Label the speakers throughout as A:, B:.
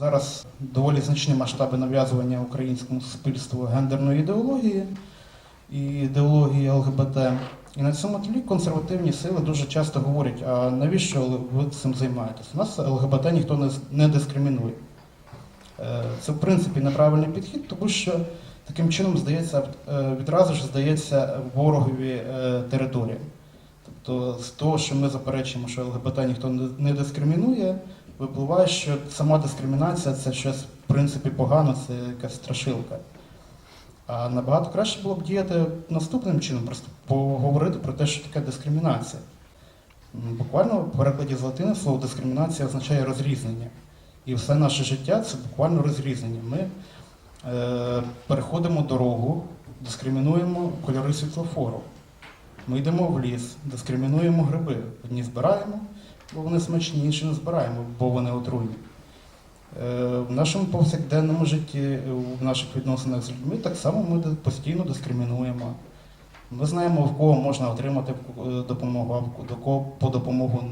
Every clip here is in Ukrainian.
A: Зараз доволі значні масштаби нав'язування українському суспільству гендерної ідеології і ідеології ЛГБТ. І на цьому тлі консервативні сили дуже часто говорять, а навіщо ви цим займаєтесь? У нас ЛГБТ ніхто не, дискримінує. Е, Це в принципі неправильний підхід, тому що таким чином здається, е, відразу ж здається ворогові е, територія. Тобто з того, що ми заперечуємо, що ЛГБТ ніхто не дискримінує, випливає, що сама дискримінація це щось в принципі погано, це якась страшилка. А набагато краще було б діяти наступним чином, просто поговорити про те, що таке дискримінація. Буквально в перекладі з латини слово дискримінація означає розрізнення. І все наше життя це буквально розрізнення. Ми е, переходимо дорогу, дискримінуємо кольори світлофору. Ми йдемо в ліс, дискримінуємо гриби. Одні збираємо, бо вони смачні, інші не збираємо, бо вони отруйні. Е, В нашому повсякденному житті, е, в наших відносинах з людьми, так само ми постійно дискримінуємо. Ми знаємо, в кого можна отримати е, допомогу, а до кого по допомогу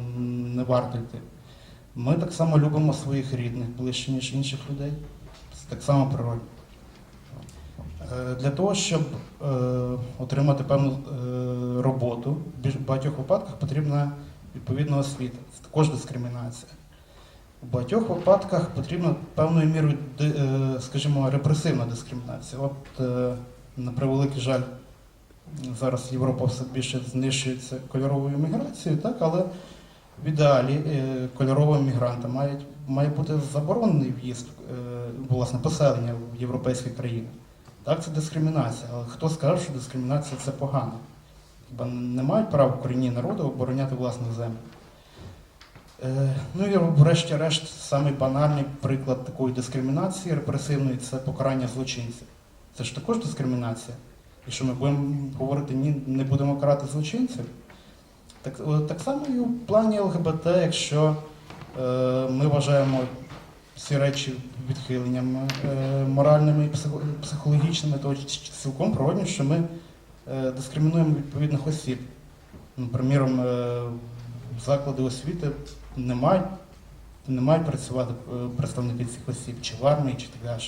A: не варто йти. Ми так само любимо своїх рідних ближче, ніж інших людей. Це так само природно. Е, Для того, щоб е, отримати певну е, роботу, в багатьох випадках потрібна відповідна освіта. Це також дискримінація. У багатьох випадках потрібна певною мірою, е, скажімо, репресивна дискримінація. От, е, на превеликий жаль, зараз Європа все більше знищується кольоровою міграцією, так, але в ідеалі е, кольоровим мігрантам має, має бути заборонений в'їзд власне поселення в європейські країни. Так, це дискримінація. Але хто скаже, що дискримінація це погано? Хіба не мають права корінні народу обороняти власну землю? Е, ну і врешті-решт, самий банальний приклад такої дискримінації репресивної це покарання злочинців. Це ж також дискримінація. І що ми будемо говорити, ні, не будемо карати злочинців. Так, так само і у плані ЛГБТ, якщо е, ми вважаємо всі речі відхиленнями е, моральними і психологічними, то цілком природно, що ми дискримінуємо відповідних осіб. Приміром, е, заклади освіти не мають, не мають працювати е, представники цих осіб, чи в армії, чи так далі.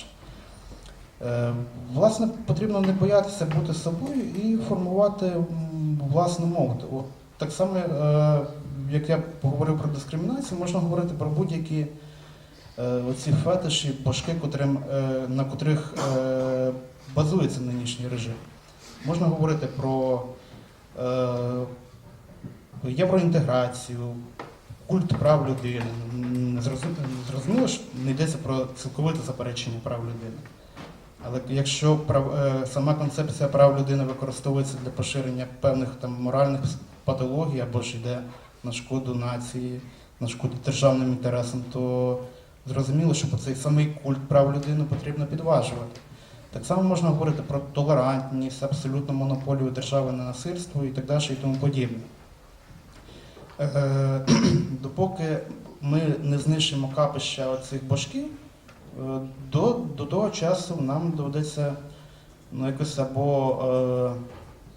A: Е, Власне, потрібно не боятися бути собою і формувати власну мову. Так само, е, як я поговорив про дискримінацію, можна говорити про будь-які е, оці фетиші, башки, е, на котрих е, базується нинішній режим. Можна говорити про е, євроінтеграцію, культ прав людини. Зрозуміло, що не йдеться про цілковите заперечення прав людини. Але якщо прав, е, сама концепція прав людини використовується для поширення певних там моральних патологій або ж йде на шкоду нації, на шкоду державним інтересам, то зрозуміло, що цей самий культ прав людини потрібно підважувати. Так само можна говорити про толерантність, абсолютну монополію держави на насильство і так далі і тому подібне. Е, Допоки ми не знищимо капища оцих башків, е, до, до того часу нам доведеться ну, якось або е,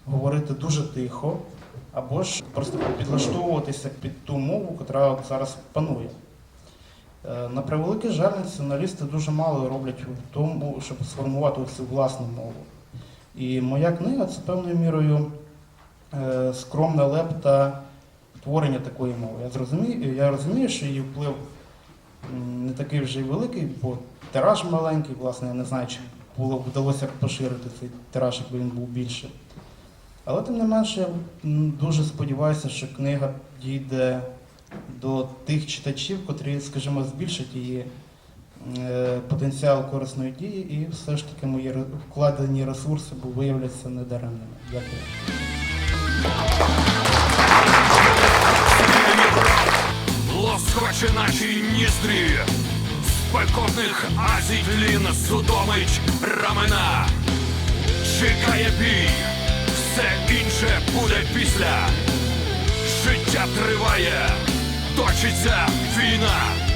A: говорити дуже тихо, або ж просто підлаштовуватися під ту мову, яка зараз панує. Е, На превеликий жаль, націоналісти дуже мало роблять в тому, щоб сформувати цю власну мову. І моя книга це певною мірою е, скромна лепта творення такої мови. Я, зрозумію, я розумію, що її вплив не такий вже й великий, бо тираж маленький, власне, я не знаю, чи було вдалося поширити цей тираж, якби він був більший. Але тим не менше, я дуже сподіваюся, що книга дійде до тих читачів, котрі, скажімо, збільшать її е, потенціал корисної дії, і все ж таки мої вкладені ресурси виявляться недаремними. Дякую.
B: Лоскоче наші ніздрі, спекотних азій тлін судомить рамена. Чекає бій, все інше буде після. Життя триває, точиться війна.